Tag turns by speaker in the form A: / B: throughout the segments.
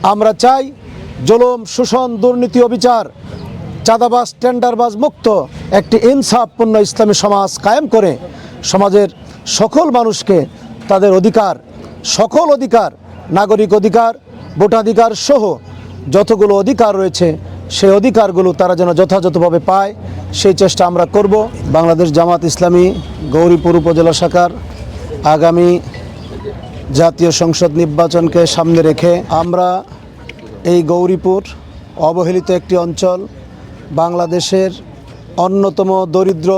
A: আমরা চাই জুলুম, শোষণ, দুর্নীতি, অবিচার, চাঁদাবাজ, টেন্ডারবাজ মুক্ত একটি ইনসাফপূর্ণ ইসলামী সমাজ কায়েম করে সমাজের সকল মানুষকে তাদের অধিকার, সকল অধিকার, নাগরিক অধিকার, ভোটাধিকার সহ যতগুলো অধিকার রয়েছে, সেই অধিকারগুলো তারা যেন যথাযথভাবে পায়, সেই চেষ্টা আমরা করব। বাংলাদেশ জামাত ইসলামী গৌরীপুর উপজেলা শাখার আগামী জাতীয় সংসদ নির্বাচনকে সামনে রেখে আমরা এই গৌরীপুর অবহেলিত একটি অঞ্চল বাংলাদেশের অন্যতম দরিদ্র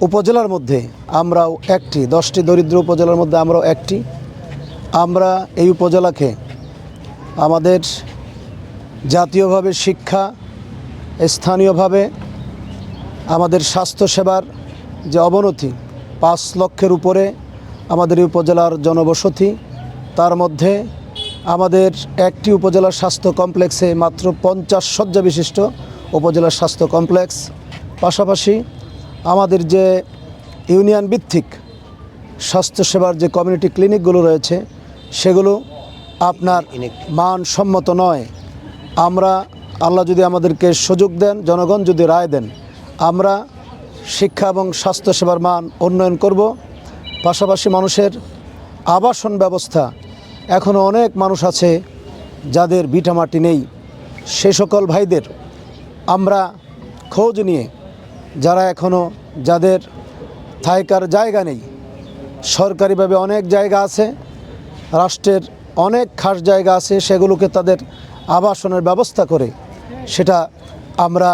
A: উপজেলার মধ্যে আমরাও একটি, দশটি দরিদ্র উপজেলার মধ্যে আমরাও একটি। আমরা এই উপজেলাকে আমাদের জাতীয়ভাবে শিক্ষা, স্থানীয়ভাবে আমাদের স্বাস্থ্যসেবার যে অবনতি, পাঁচ লক্ষের উপরে আমাদের উপজেলার জনবসতি, তার মধ্যে আমাদের একটি উপজেলার স্বাস্থ্য কমপ্লেক্সে মাত্র পঞ্চাশ শয্যা বিশিষ্ট উপজেলার স্বাস্থ্য কমপ্লেক্স। পাশাপাশি আমাদের যে ইউনিয়ন ভিত্তিক স্বাস্থ্যসেবার যে কমিউনিটি ক্লিনিকগুলো রয়েছে, সেগুলো আপনার মানসম্মত নয়। আমরা আল্লাহ যদি আমাদেরকে সুযোগ দেন, জনগণ যদি রায় দেন, আমরা শিক্ষা এবং স্বাস্থ্যসেবার মান উন্নয়ন করব। পাশাপাশি মানুষের আবাসন ব্যবস্থা। এখনও অনেক মানুষ আছে যাদের ভিটামাটি নেই। সে সকল ভাইদের আমরা খোঁজ নিয়ে, যারা এখনও যাদের থাইকার জায়গা নেই, সরকারিভাবে অনেক জায়গা আছে, রাষ্ট্রের অনেক খাস জায়গা আছে, সেগুলোকে তাদের আবাসনের ব্যবস্থা করে, সেটা আমরা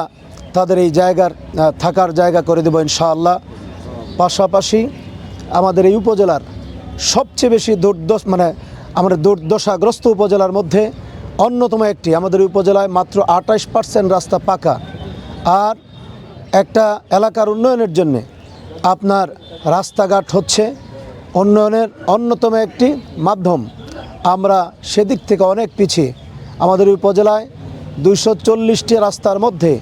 A: তাদের এই জায়গার থাকার জায়গা করে দেবো ইনশাআল্লাহ। পাশাপাশি আমাদের এই উপজেলার সবচেয়ে বেশি দুর্দশ মানে আমাদের দুর্দশাগ্রস্ত উপজেলার মধ্যে অন্যতম একটি। আমাদের উপজেলায় মাত্র আঠাশ পার্সেন্ট রাস্তা পাকা। আর একটা এলাকার উন্নয়নের জন্যে আপনার রাস্তাঘাট হচ্ছে উন্নয়নের অন্যতম একটি মাধ্যম। আমরা সেদিক থেকে অনেক পিছিয়ে। আমাদের উপজেলায় দুইশো চল্লিশটি রাস্তার মধ্যে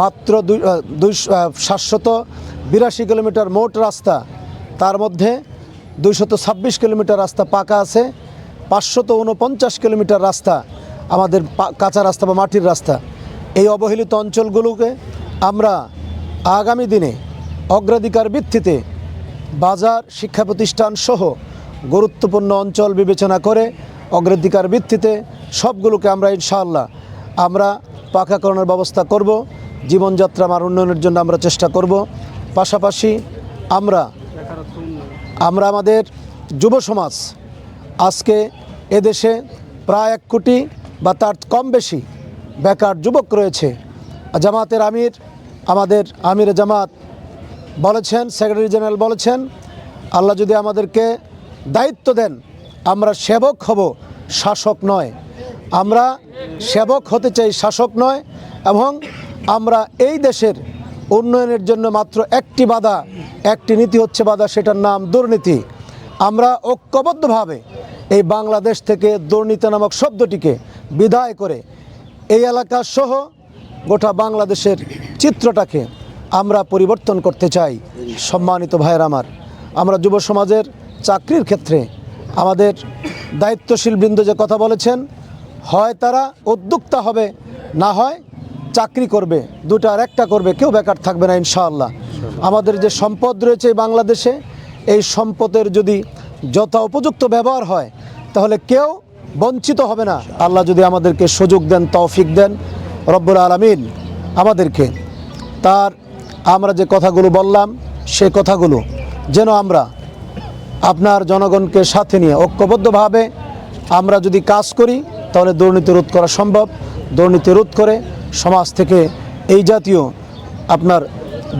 A: মাত্র দুই সাতশত বিরাশি কিলোমিটার মোট রাস্তা তার মধ্যে দুইশত ছাব্বিশ কিলোমিটার রাস্তা পাকা আছে, পাঁচশত উনপঞ্চাশ কিলোমিটার রাস্তা আমাদের কাঁচা রাস্তা বা মাটির রাস্তা। এই অবহেলিত অঞ্চলগুলোকে আমরা আগামী দিনে অগ্রাধিকার ভিত্তিতে বাজার, শিক্ষা প্রতিষ্ঠান সহ গুরুত্বপূর্ণ অঞ্চল বিবেচনা করে অগ্রাধিকার ভিত্তিতে সবগুলোকে আমরা ইনশাআল্লাহ আমরা পাকাকরণের ব্যবস্থা করব। জীবনযাত্রা আমার উন্নয়নের জন্য আমরা চেষ্টা করব। পাশাপাশি আমরা আমরা আমাদের যুব সমাজ আজকে এদেশে প্রায় এক কোটি বা তার কম বেশি বেকার যুবক রয়েছে। জামাতের আমির, আমাদের আমির জামাত বলেছেন, সেক্রেটারি জেনারেল বলেছেন, আল্লাহ যদি আমাদেরকে দায়িত্ব দেন, আমরা সেবক হব, শাসক নয়। আমরা সেবক হতে চাই, শাসক নয়, এবং আমরা এই দেশের উন্নয়নের জন্য মাত্র একটি বাধা, একটি নীতি হচ্ছে বাধা, সেটার নাম দুর্নীতি। আমরা ঐক্যবদ্ধভাবে এই বাংলাদেশ থেকে দুর্নীতি নামক শব্দটিকে বিদায় করে এই এলাকা সহ গোটা বাংলাদেশের চিত্রটাকে আমরা পরিবর্তন করতে চাই। সম্মানিত ভাইয়ের আমার, আমরা যুব সমাজের চাকরির ক্ষেত্রে আমাদের দায়িত্বশীল বৃন্দ যে কথা বলেছেন, হয় তারা উদ্যোক্তা হবে, না হয় চাকরি করবে দুটার একটা করবে, কেউ বেকার থাকবে না ইনশাআল্লাহ। আমাদের যে সম্পদ রয়েছে বাংলাদেশে, এই সম্পদের যদি যথা উপযুক্ত ব্যবহার হয়, তাহলে কেউ বঞ্চিত হবে না। আল্লাহ যদি আমাদেরকে সুযোগ দেন, তৌফিক দেন, রব্বুল আলমিন আমাদেরকে তার আমরা যে কথাগুলো বললাম সেই কথাগুলো যেন আমরা আপনার জনগণকে সাথে নিয়ে ঐক্যবদ্ধভাবে আমরা যদি কাজ করি, তাহলে দুর্নীতি রোধ করা সম্ভব। দুর্নীতি রোধ করে সমাজ থেকে এই জাতীয় আপনার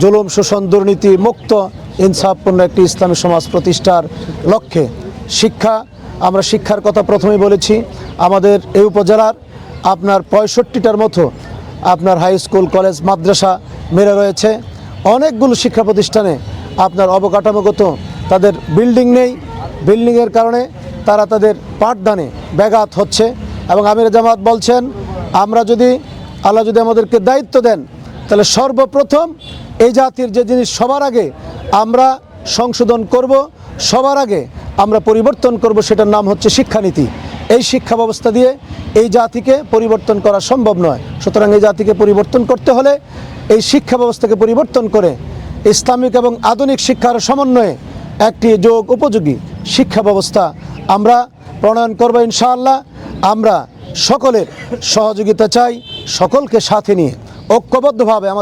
A: জুলুম, শোষণ, দুর্নীতি মুক্ত, ইনসাফপূর্ণ একটি ইসলামী সমাজ প্রতিষ্ঠার লক্ষ্যে শিক্ষা, আমরা শিক্ষার কথা প্রথমেই বলেছি, আমাদের এই উপজেলার আপনার পঁয়ষট্টিটার মতো আপনার হাই স্কুল কলেজ মাদ্রাসা মেরে রয়েছে। অনেকগুলো শিক্ষা প্রতিষ্ঠানে আপনার অবকাঠামোগত তাদের বিল্ডিং নেই। বিল্ডিংয়ের কারণে তারা তাদের পাঠদানে ব্যাঘাত হচ্ছে। এবং আমির জামাত বলছেন, আমরা যদি আল্লাহ যদি আমাদেরকে দায়িত্ব দেন, তাহলে সর্বপ্রথম এই জাতির যে জিনিস সবার আগে আমরা সংশোধন করব, সবার আগে আমরা পরিবর্তন করব, সেটার নাম হচ্ছে শিক্ষানীতি। এই শিক্ষা ব্যবস্থা দিয়ে এই জাতিকে পরিবর্তন করা সম্ভব নয়। সুতরাং এই জাতিকে পরিবর্তন করতে হলে এই শিক্ষা ব্যবস্থাকে পরিবর্তন করে ইসলামিক এবং আধুনিক শিক্ষার সমন্বয়ে একটি যোগ উপযোগী শিক্ষা ব্যবস্থা আমরা প্রণয়ন করব ইনশাআল্লাহ। আমরা সকলের সহযোগিতা চাই। সকলকে সাথে নিয়ে ঐক্যবদ্ধভাবে আমাদের